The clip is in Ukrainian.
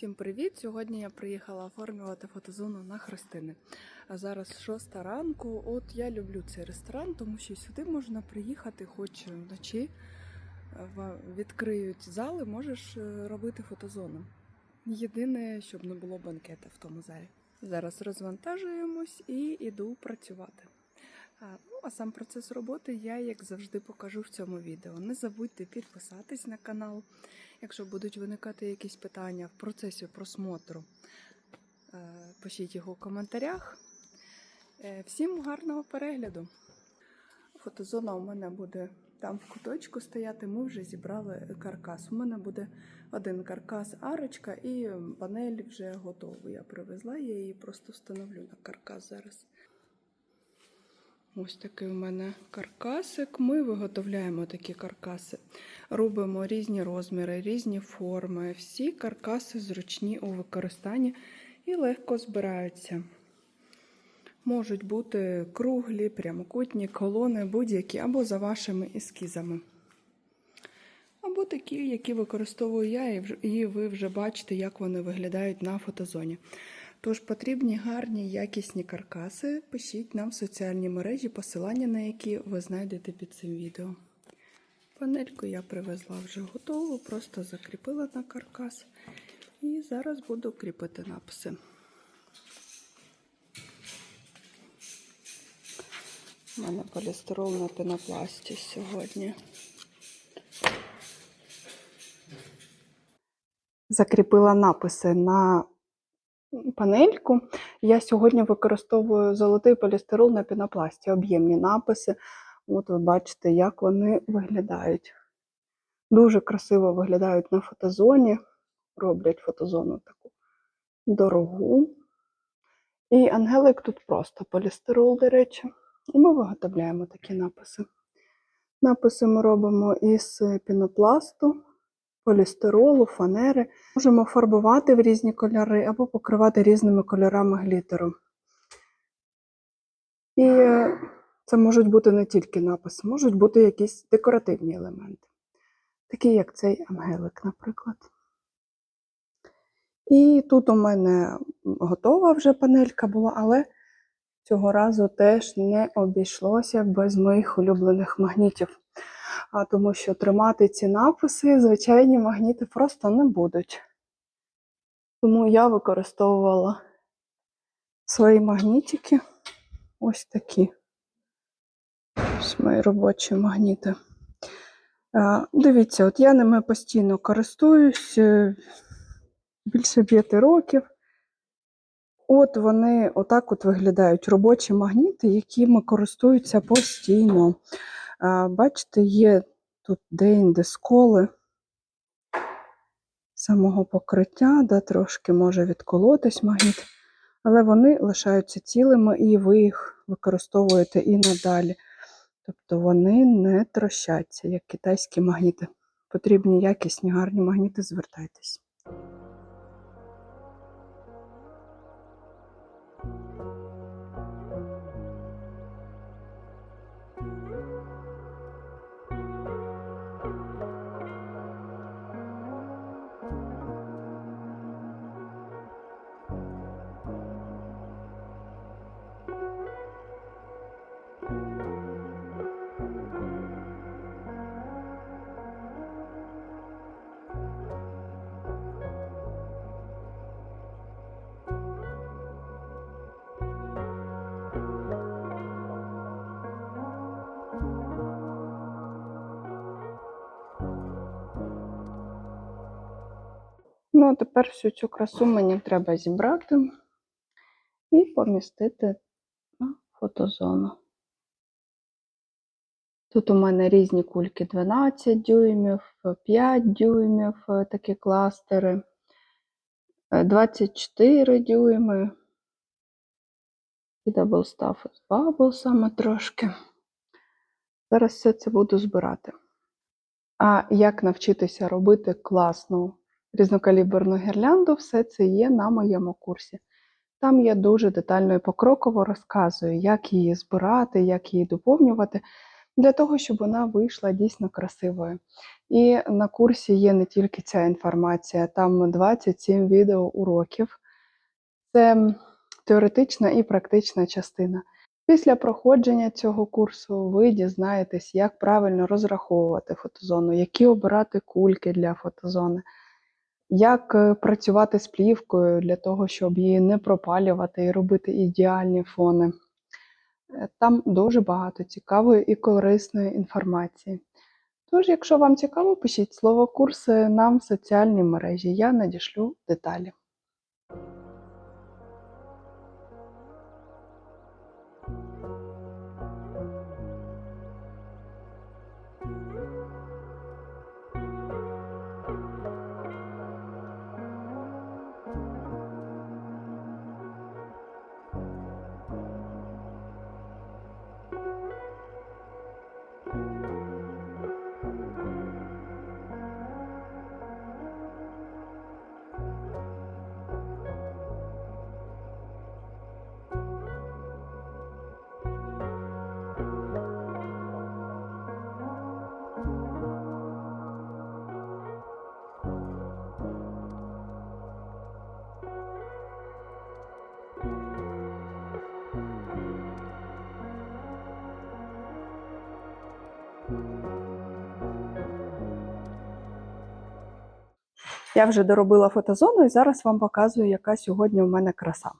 Всім привіт! Сьогодні я приїхала оформлювати фотозону на Христини. А зараз 6 ранку. От я люблю цей ресторан, тому що сюди можна приїхати хоч вночі. Відкриють зали, можеш е, робити фотозону. Єдине, щоб не було банкета в тому залі. Зараз розвантажуємось і йду працювати. Ну, а сам процес роботи я, як завжди, покажу в цьому відео. Не забудьте підписатись на канал, якщо будуть виникати якісь питання в процесі просмотру. е, Пишіть його в коментарях. Е, Всім гарного перегляду! Фотозона у мене буде там в куточку стояти. Ми вже зібрали каркас. У мене буде один каркас, арочка і панель вже готова. Я привезла, я її просто встановлю на каркас зараз. Ось такий у мене каркасик. Ми виготовляємо такі каркаси. Робимо різні розміри, різні форми. Всі каркаси зручні у використанні і легко збираються. Можуть бути круглі, прямокутні, колони, будь-які, або за вашими ескізами. Або такі, які використовую я, і ви вже бачите, як вони виглядають на фотозоні. Тож потрібні гарні якісні каркаси. Пишіть нам в соціальні мережі, посилання на які ви знайдете під цим відео. Панельку я привезла вже готову, просто закріпила на каркас. І зараз буду кріпити написи. У мене полістирол на пенопласті сьогодні. Закріпила написи на панельку. Я сьогодні використовую золотий полістирол на пінопласті, об'ємні написи. От ви бачите, як вони виглядають. Дуже красиво виглядають на фотозоні. Роблять фотозону таку дорогу. І ангелик тут просто полістирол, до речі. І ми виготовляємо такі написи. Написи ми робимо із пінопласту, полістиролу, фанери. Можемо фарбувати в різні кольори або покривати різними кольорами глітеру. І е, це можуть бути не тільки написи, можуть бути якісь декоративні елементи, такі як цей ангелик, наприклад. І тут у мене готова вже панелька була, але цього разу теж не обійшлося без моїх улюблених магнітів. А тому що тримати ці написи звичайні магніти просто не будуть. Тому я використовувала свої магнітики. Ось такі. Ось мої робочі магніти. Дивіться, от я ними постійно користуюсь е, більше п'яти років. От вони отак от виглядають робочі магніти, якими користуються постійно. Бачите, є тут де-інде сколи самого покриття, де трошки може відколотись магніт, але вони лишаються цілими і ви їх використовуєте і надалі. Тобто вони не трощаться, як китайські магніти. Потрібні якісні гарні магніти, звертайтесь. Ну, а тепер всю цю красу мені треба зібрати і помістити на фотозону. Тут у мене різні кульки 12 дюймів, 5 дюймів, е, такі кластери, е, 24 дюйми. І Stuff з баблсами трошки. Зараз все це буду збирати. А як навчитися робити класну різнокаліберну гірлянду, все це є на моєму курсі. Там я дуже детально і покроково розказую, як її збирати, як її доповнювати. Для того, щоб вона вийшла дійсно красивою. І на курсі є не тільки ця інформація, там 27 відеоуроків. Це теоретична і практична частина. Після проходження цього курсу ви дізнаєтесь, як правильно розраховувати фотозону, які обирати кульки для фотозони, як е, працювати з плівкою для того, щоб її не пропалювати і робити ідеальні фони. Там дуже багато цікавої і корисної інформації. Тож, якщо вам цікаво, пишіть слово курси нам в соціальній мережі. Я надішлю деталі. Я вже доробила фотозону і зараз вам показую, яка сьогодні у мене краса.